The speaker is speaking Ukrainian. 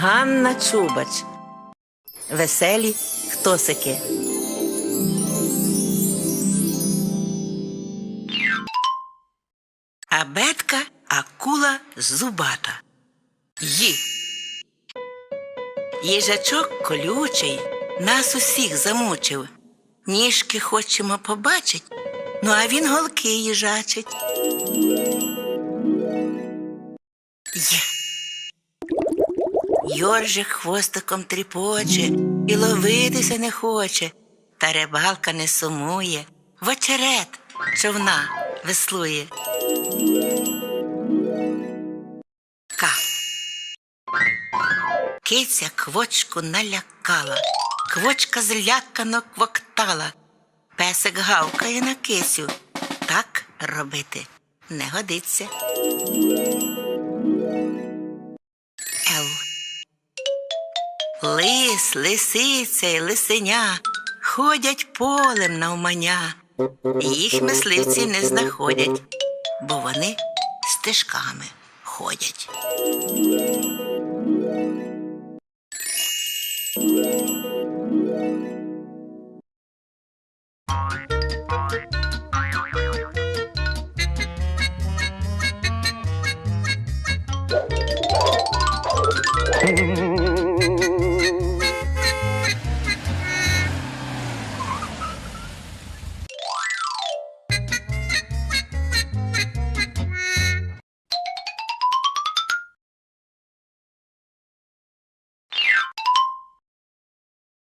Ганна Чубач. Веселі хтосики. Абетка акула зубата. Ї. Їжачок колючий нас усіх замучив. Ніжки хочемо побачить, ну а він голки їжачить. Є. Йоржик хвостиком тріпоче і ловитися не хоче, та рибалка не сумує, в очерет човна веслує. К. Киця квочку налякала, квочка злякано квоктала. Песик гавкає на кисю. Так робити не годиться. Лис, лисиця й лисеня ходять полем навмання. Їх мисливці не знаходять, бо вони стежками ходять.